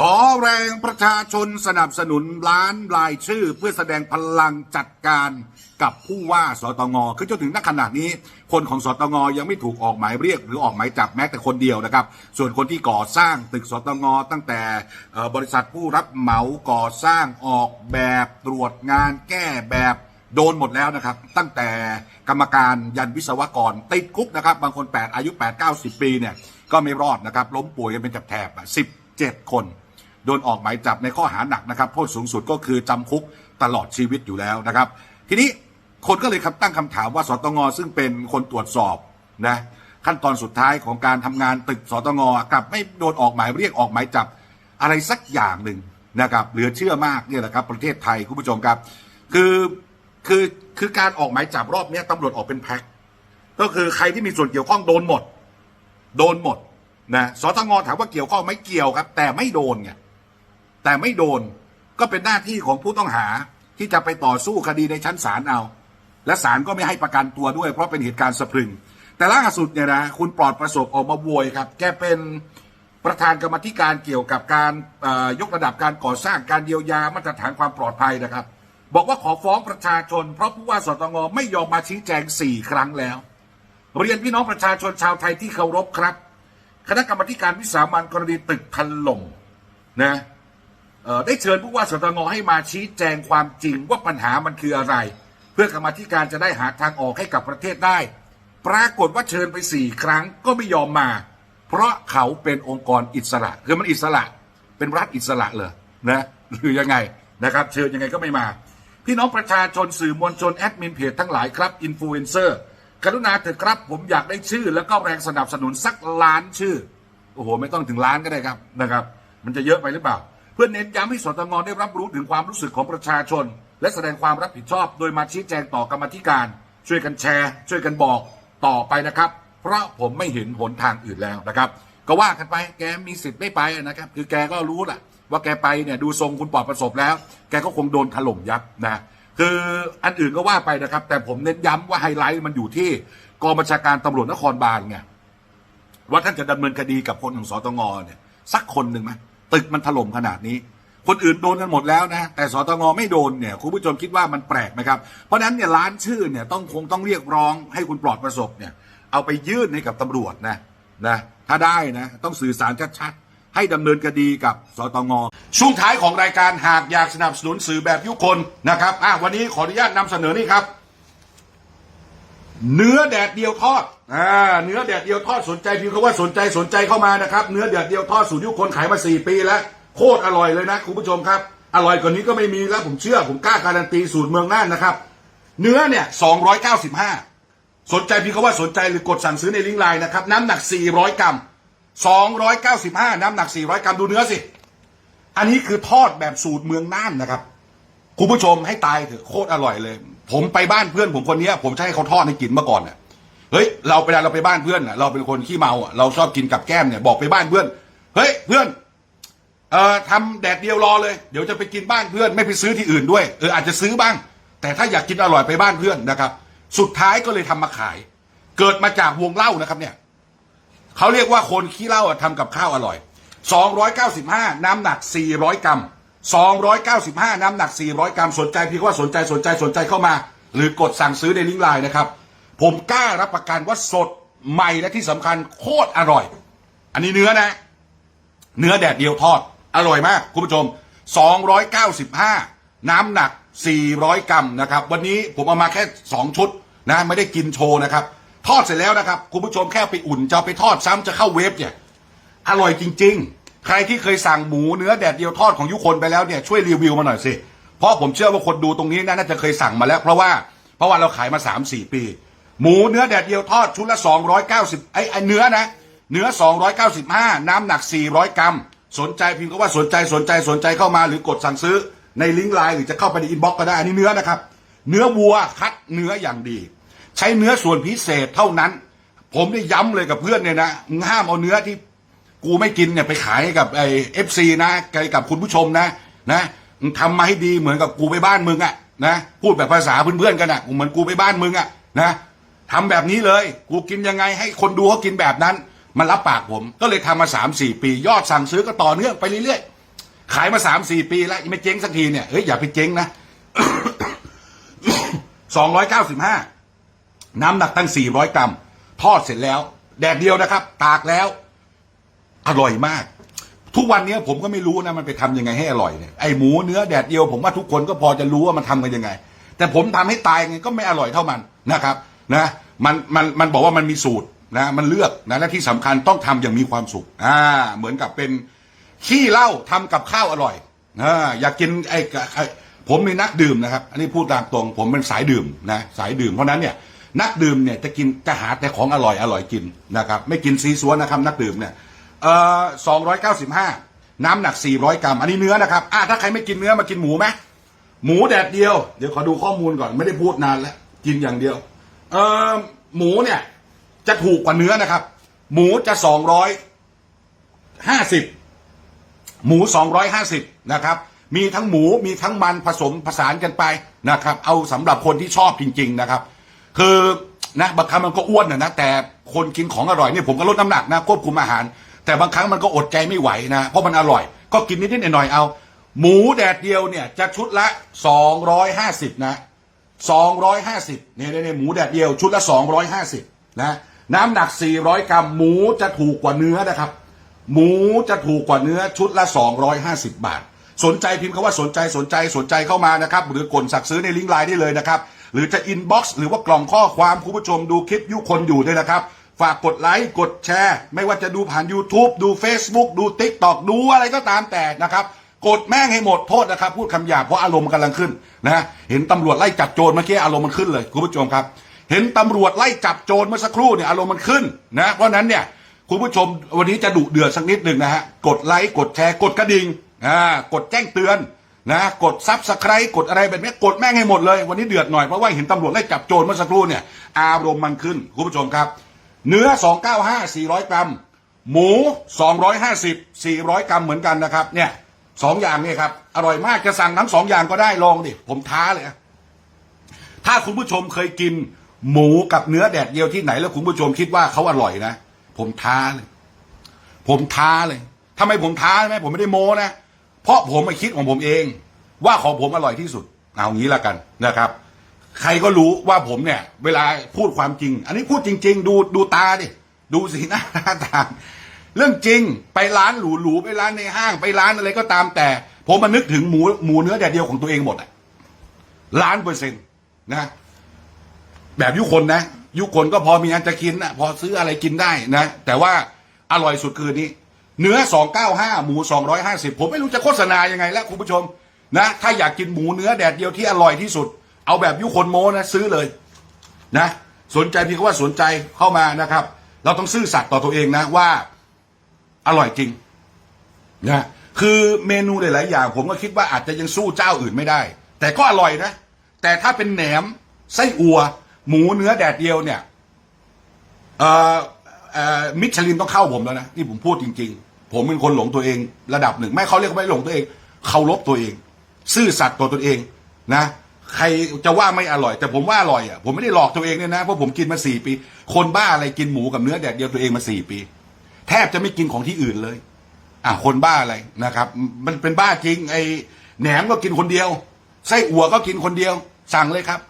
ขอแรงประชาชนสนับสนุนล้านรายชื่อ เพื่อแสดงพลังจัดการกับผู้ว่าสตงคือจนถึงณขณะนี้ คนของสตงยังไม่ถูกออกหมายเรียกหรือออกหมายจับแม้แต่คนเดียวนะครับ ส่วนคนที่ก่อสร้างตึกสตงตั้งแต่บริษัทผู้รับเหมาก่อสร้างออกแบบตรวจงานแก้แบบโดนหมดแล้วนะครับ ตั้งแต่กรรมการยันวิศวกรติดคุกนะครับ บางคน 8 อายุ 8 9 0 ปีเนี่ยก็ไม่รอดนะครับ ล้มป่วยกันเป็นแถบๆ17คน โดนออกหมายจับในข้อหาหนักนะครับโทษสูงสุดก็คือจำคุกตลอดชีวิตอยู่แล้วนะครับ ทีนี้คนก็เลยคำตั้งคำถามว่าสตงซึ่งเป็นคนตรวจสอบนะขั้นตอนสุดท้ายของการทำงานตึกสตงกลับไม่โดนออกหมายเรียกออกหมายจับอะไรสักอย่างหนึ่งนะครับเหลือเชื่อมากเนี่ยแหละครับ ประเทศไทยคุณผู้ชมครับ คือคือคือการออกหมายจับรอบนี้ตำรวจออกเป็นแพ็คก็คือใครที่มีส่วนเกี่ยวข้องโดนหมด โดนหมดนะสตงถามว่าเกี่ยวข้องไหม่เกี่ยวครับ แต่ไม่โดนไง แต่ไม่โดนก็เป็นหน้าที่ของผู้ต้องหาที่จะไปต่อสู้คดีในชั้นศาลเอา และศาลก็ไม่ให้ประกันตัวด้วย เพราะเป็นเหตุการณ์สะพรึง แต่ล่าสุดเนี่ยนะคุณปลอดประสบออกมาโวยครับ แกเป็นประธานกรรมธิการเกี่ยวกับการยกระดับการก่อสร้างการเยียวยามาตรฐานความปลอดภัยนะครับ บอกว่าขอฟ้องประชาชน เพราะผู้ว่าสตงไม่ยอมมาชี้แจงสี่ครั้งแล้ว เรียนพี่น้องประชาชนชาวไทยที่เคารพครับ คณะกรรมการวิสามันกรณีตึกถล่มนะ ได้เชิญผู้ว่าสตงให้มาชี้แจงความจริงว่าปัญหามันคืออะไร เพื่อกรรมาธิการจะได้หาทางออกให้กับประเทศได้ ปรากฏว่าเชิญไปสี่ครั้งก็ไม่ยอมมา เพราะเขาเป็นองค์กรอิสระคือมันอิสระ เป็นรัฐอิสระเหรอนะหรือยังไงนะครับ เชิญยังไงก็ไม่มา พี่น้องประชาชนสื่อมวลชนแอดมินเพจทั้งหลายครับอินฟลูเอนเซอร์กรุณาเถอะครับผมอยากได้ชื่อ แล้วก็แรงสนับสนุนสักล้านชื่อโอ้โหไม่ต้องถึงล้านก็ได้ครับนะครับ มันจะเยอะไปหรือเปล่า เพื่อเน้นย้ำให้สตงได้รับรู้ถึงความรู้สึกของประชาชน และแสดงความรับผิดชอบ โดยมาชี้แจงต่อกรรมธิการ ช่วยกันแชร์ ช่วยกันบอกต่อไปนะครับ เพราะผมไม่เห็นหนทางอื่นแล้วนะครับ ก็ว่ากันไปแกมีสิทธิ์ไม่ไปนะครับ คือแกก็รู้แหละว่าแกไปเนี่ยดูทรงคุณปลอดประสบแล้ว แกก็คงโดนถล่มยับนะคืออันอื่นก็ว่าไปนะครับ แต่ผมเน้นย้ำว่าไฮไลท์มันอยู่ที่กองบัญชาการตำรวจนครบาลไงว่าท่านจะดำเนินคดีกับคนของสตงเนี่ยสักคนหนึ่งไหม ตึกมันถล่มขนาดนี้ คนอื่นโดนกันหมดแล้วนะ แต่สตงไม่โดนเนี่ยคุณผู้ชมคิดว่ามันแปลกไหมครับ เพราะนั้นเนี่ยล้านชื่อเนี่ยต้องคงต้องเรียกร้องให้คุณปลอดประสบเนี่ยเอาไปยื่นให้กับตำรวจนะนะถ้าได้นะต้องสื่อสารชัดๆให้ดำเนินคดีกับสตงช่วงท้ายของรายการหากอยากสนับสนุนสื่อแบบยุคนนะครับอะวันนี้ขออนุญาตนำเสนอนี่ครับ เนื้อแดดเดียวทอด อ่า เนื้อแดดเดียวทอดสนใจพิมพ์คำว่าสนใจสนใจเข้ามานะครับ เนื้อแดดเดียวทอดสูตรยุคนขายมาสี่ปีแล้ว โคตรอร่อยเลยนะคุณผู้ชมครับ อร่อยกว่านี้ก็ไม่มีแล้วผมเชื่อผมกล้าการันตีสูตรเมืองน่านนะครับ เนื้อเนี่ยสองร้อยเก้าสิบห้าสนใจพิมพ์คำว่าสนใจหรือกดสั่งซื้อในลิงก์ไลน์นะครับ น้ำหนักสี่ร้อยกรัมสองร้อยเก้าสิบห้าน้ำหนักสี่ร้อยกรัมดูเนื้อสิ อันนี้คือทอดแบบสูตรเมืองน่านนะครับ คุณผู้ชมให้ตายเถอะโคตรอร่อยเลย ผมไปบ้านเพื่อนผมคนเนี้ยผมจะให้เขาทอดให้กินเมื่อก่อนเนี่ยเฮ้ยเราไปเราไปบ้านเพื่อนน่ะเราเป็นคนขี้เมาอะเราชอบกินกับแก้มเนี่ยบอกไปบ้านเพื่อน เฮ้ยเพื่อนเอ่อทำแดดเดียวรอเลยเดี๋ยวจะไปกินบ้านเพื่อนไม่ไปซื้อที่อื่นด้วยเอออาจจะซื้อบ้าง แต่ถ้าอยากกินอร่อยไปบ้านเพื่อนนะครับ สุดท้ายก็เลยทำมาขาย เกิดมาจากวงเล่านะครับเนี่ยเขาเรียกว่าคนขี้เหล้าอะทำกับข้าวอร่อย 295 น้ำหนัก 400 กรัม 295 น้ำหนัก 400 กรัมสนใจพี่ว่าสนใจสนใจสนใจเข้ามา หรือกดสั่งซื้อในลิงก์ไลน์นะครับ ผมกล้ารับประกันว่าสดใหม่และที่สำคัญโคตรอร่อย อันนี้เนื้อนะ เนื้อแดดเดียวทอด อร่อยมาก คุณผู้ชม 295 น้ำหนัก 400 กรัมนะครับ วันนี้ผมเอามาแค่ 2 ชุดนะไม่ได้กินโชว์นะครับ ทอดเสร็จแล้วนะครับ คุณผู้ชมแค่ไปอุ่นจะไปทอดซ้ำจะเข้าเวฟเนี่ย อร่อยจริง ๆ ใครที่เคยสั่งหมูเนื้อแดดเดียวทอดของยุคนไปแล้วเนี่ยช่วยรีวิวมาหน่อยสิ เพราะผมเชื่อว่าคนดูตรงนี้น่าจะเคยสั่งมาแล้ว เพราะว่าเพราะว่าเราขายมา 3 4 ปี หมูเนื้อแดดเดียวทอดชุดละ 290ไอ้ไอ้เนื้อนะ เนื้อ 295 น้ำหนัก 400 กรัม สนใจพิมพ์ก็ว่าสนใจสนใจสนใจเข้ามาหรือกดสั่งซื้อในลิงก์ไลน์หรือจะเข้าไปในอินบ็อกซ์ก็ได้อันนี้เนื้อนะครับ เนื้อวัวคัดเนื้ออย่างดี ใช้เนื้อส่วนพิเศษเท่านั้น ผมได้ย้ำเลยกับเพื่อนเนี่ยนะห้ามเอาเนื้อที่ กูไม่กินเนี่ยไปขายกับไอเอฟซีนะไกกับคุณผู้ชมนะนะมึงทำมาให้ดีเหมือนกับกูไปบ้านมึงอะนะพูดแบบภาษาเพื่อนๆกันอะเหมือนกูไปบ้านมึงอะนะทำแบบนี้เลย กูกินยังไงให้คนดูเขากินแบบนั้น มันรับปากผมก็เลยทำมาสามสี่ปี ยอดสั่งซื้อก็ต่อเนื่องไปเรื่อยๆ ขายมาสามสี่ปีแล้วยังไม่เจ๊งสักทีเนี่ยเฮ้ยอย่าไปเจ๊งนะสองร้อยเก้าสิบห้าน้ำหนักตั้งสี่ร้อยกรัมทอดเสร็จแล้ว แดดเดียวนะครับ ตากแล้ว อร่อยมาก ทุกวันนี้ผมก็ไม่รู้นะมันไปทำยังไงให้อร่อยเนี่ยไอหมูเนื้อแดดเดียวผมว่าทุกคนก็พอจะรู้ว่ามันทำกันยังไง แต่ผมทำให้ตายไงก็ไม่อร่อยเท่ามันนะครับนะมันมันมันบอกว่ามันมีสูตรนะมันเลือกนะและที่สำคัญต้องทำอย่างมีความสุขอ่าเหมือนกับเป็นขี้เหล้าทำกับข้าวอร่อยอ่าอยากกินไอ้ไอผมเป็นนักดื่มนะครับ อันนี้พูดตามตรง ผมเป็นสายดื่มนะสายดื่มเพราะนั้นเนี่ยนักดื่มเนี่ยจะกินจะหาแต่ของอร่อยอร่อยกินนะครับ ไม่กินซีซัวนะครับ นักดื่มเนี่ย เอ่อสองร้อยเก้าสิบห้าน้ำหนักสี่ร้อยกรัม อันนี้เนื้อนะครับอ่าถ้าใครไม่กินเนื้อมากินหมูไหมหมูแดดเดียว เดี๋ยวขอดูข้อมูลก่อนไม่ได้พูดนานแล้ว กินอย่างเดียว เอ่อหมูเนี่ย จะถูกกว่าเนื้อนะครับ หมูจะสองร้อยห้าสิบหมู250นะครับมีทั้งหมูมีทั้งมันผสมผสานกันไปนะครับ เอาสำหรับคนที่ชอบจริง ๆนะครับ คือนะบางครั้งมันก็อ้วนนะนะแต่คนกินของอร่อยเนี่ยผมก็ลดน้ำหนักนะควบคุมอาหาร แต่บางครั้งมันก็อดใจไม่ไหวนะ เพราะมันอร่อย ก็กินนิดๆหน่อยๆเอา หมูแดดเดียวเนี่ยจะชุดละ 250 นะ 250เนี่ยเนี่ยหมูแดดเดียวชุดละ 250 นะ น้ำหนัก 400 กรัม หมูจะถูกกว่าเนื้อนะครับ หมูจะถูกกว่าเนื้อชุดละ 250 บาท สนใจพิมพ์คำว่าสนใจสนใจสนใจเข้ามานะครับ หรือกดสั่งซื้อในลิงก์ไลน์ได้เลยนะครับ หรือจะอินบ็อกซ์หรือว่ากล่องข้อความคุณผู้ชมดูคลิปยุคนอยู่ด้วยนะครับ ฝากกดไลค์กดแชร์ ไม่ว่าจะดูผ่าน YouTube ดู Facebook ดู TikTok ดูอะไรก็ตามแต่นะครับ กดแม่งให้หมดโทษนะครับ พูดคำหยาบเพราะอารมณ์มันกำลังขึ้นนะเห็นตำรวจไล่จับโจรเมื่อกี้อารมณ์มันขึ้นเลยคุณผู้ชมครับ เห็นตำรวจไล่จับโจรเมื่อสักครู่เนี่ยอารมณ์มันขึ้นนะเพราะนั้นเนี่ยคุณผู้ชมวันนี้จะดุเดือดสักนิดหนึ่งนะฮะกดไลค์กดแชร์กดกระดิ่งอ่ากดแจ้งเตือนนะกดซับสไครต์กดอะไรแบบนี้กดแม่งให้หมดเลย วันนี้เดือดหน่อยเพราะว่าเห็นตำรวจไล่จับโจรเมื่อสักครู่เนี่ยอารมณ์มันขึ้นคุณผู้ชมครับ เนื้อ 295 400 กรัม หมู 250 400 กรัมเหมือนกันนะครับ เนี่ยสองอย่างเนี่ยครับ อร่อยมากจะสั่งทั้งสองอย่างก็ได้ลองดิ ผมท้าเลย ถ้าคุณผู้ชมเคยกิน หมูกับเนื้อแดดเดียวที่ไหน แล้วคุณผู้ชมคิดว่าเขาอร่อยนะ ผมท้าเลย ผมท้าเลยทำไมผมท้าไหมผมไม่ได้โม้นะ เพราะผมมาคิดของผมเอง ว่าของผมอร่อยที่สุด เอางี้ละกันนะครับ ใครก็รู้ว่าผมเนี่ย เวลาพูดความจริง อันนี้พูดจริง ๆ ดูดูตาดิดูสีหน้าท่าทางเรื่องจริงไปร้านหรูๆไปร้านในห้างไปร้านอะไรก็ตามแต่ ผมมานึกถึงหมูหมูเนื้อแดดเดียวของตัวเองหมดอะล้านเปอร์เซ็นต์นะแบบยุคนนะ ยุคนก็พอมีอันจะกินนะพอซื้ออะไรกินได้นะ แต่ว่าอร่อยสุดคือนี้ เนื้อ 295 หมู 250 ผมไม่รู้จะโฆษณายังไงแล้วคุณผู้ชมนะ ถ้าอยากกินหมูเนื้อแดดเดียวที่อร่อยที่สุด เอาแบบยุคนโมนะซื้อเลยนะสนใจพี่ก็ว่าสนใจเข้ามานะครับ เราต้องซื่อสัตย์ต่อตัวเองนะว่าอร่อยจริงนะคือเมนูหลาย ๆ อย่าง ผมก็คิดว่าอาจจะยังสู้เจ้าอื่นไม่ได้ แต่ก็อร่อยนะ แต่ถ้าเป็นแหนมไส้อัว หมูเนื้อแดดเดียวเนี่ยเอ่อเอ่อมิชลินต้องเข้าผมแล้วนะนี่ผมพูดจริง ๆ ผมเป็นคนหลงตัวเองระดับหนึ่ง ไม่เขาเรียกว่าไม่หลงตัวเองเคารพตัวเอง ซื่อสัตย์ต่อตัวเองนะ ใครจะว่าไม่อร่อย แต่ผมว่าอร่อยอะผมไม่ได้หลอกตัวเองเนี่ยนะเพราะผมกินมาสี่ปี คนบ้าอะไรกินหมูกับเนื้อแดดเดียวตัวเองมาสี่ปี แทบจะไม่กินของที่อื่นเลย อะคนบ้าอะไรนะครับ มันเป็นบ้าจริงไอ้แหนมก็กินคนเดียวไส้อั่วก็กินคนเดียว สั่งเลยครับ